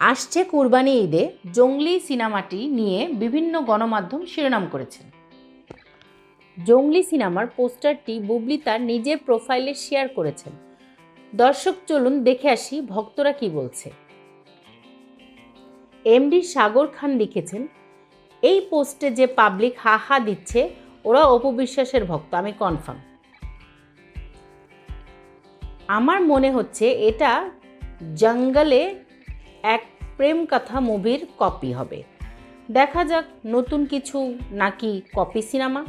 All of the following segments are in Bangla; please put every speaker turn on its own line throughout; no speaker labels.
আসছে কুরবানি ঈদে জঙ্গলি সিনেমাটি নিয়ে বিভিন্ন গণমাধ্যম শিরোনাম করেছেন জঙ্গলি সিনেমার পোস্টারটি বুবলি তার নিজের প্রোফাইলে শেয়ার করেছেন। দর্শক, চলুন দেখে আসি ভক্তরা কি বলছে। এমডি সাগর খান লিখেছেন, এই পোস্টে যে পাবলিক হা হা দিচ্ছে, ওরা অপবিশ্বাসের ভক্ত, আমি কনফার্ম। আমার মনে হচ্ছে এটা জঙ্গলে এক প্রেম কথা মুভির কপি হবে। দেখা যাক নতুন কিছু নাকি কপি সিনেমা।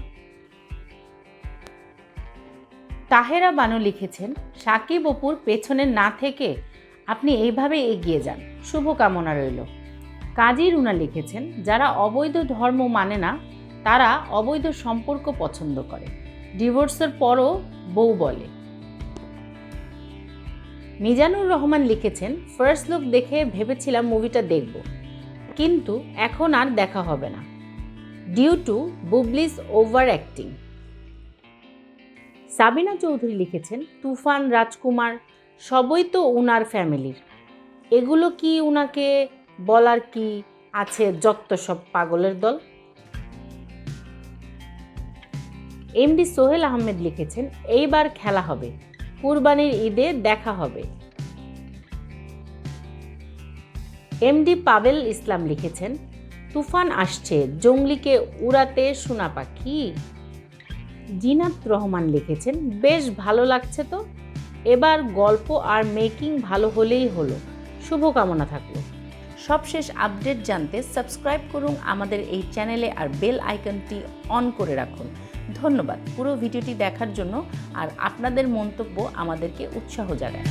তাহেরা বানু লিখেছেন, সাকিব অপুর পেছনে না থেকে আপনি এইভাবে এগিয়ে যান। শুভকামনা রইল। কাজী রুনা লিখেছেন, যারা অবৈধ ধর্ম মানে না, তারা অবৈধ সম্পর্ক পছন্দ করে। ডিভোর্সের পরও বউ বলে। মিজানুর রহমান লিখেছেন ফার্স্ট লুক দেখে ভেবেছিলাম মুভিটা দেখব, কিন্তু এখন আর দেখা হবে না due to Bubly's over acting Sabina Chowdhury লিখেছেন, তুফান, রাজকুমার, সবই তো উনার ফ্যামিলির এগুলো কি উনাকে বলার কি আছে যত সব পাগলের দল? এমডি সোহেল আহমেদ লিখেছেন, এইবার খেলা হবে, কুরবানির ঈদে দেখা হবে। এমডি পাবেল ইসলাম লিখেছেন, তুফান আসছে, জঙ্গলিকে উড়াতে সোনা পাখি জিনাত রহমান লিখেছেন, বেশ ভালো লাগছে তো। এবার গল্প আর মেকিং ভালো হলেই হলো। শুভকামনা থাকল। সবশেষ আপডেট জানতে সাবস্ক্রাইব করুন আমাদের এই চ্যানেলে আর বেল আইকনটি অন করে রাখুন। ধন্যবাদ পুরো ভিডিওটি দেখার জন্য আর আপনাদের মন্তব্য আমাদেরকে উৎসাহ জাগায়।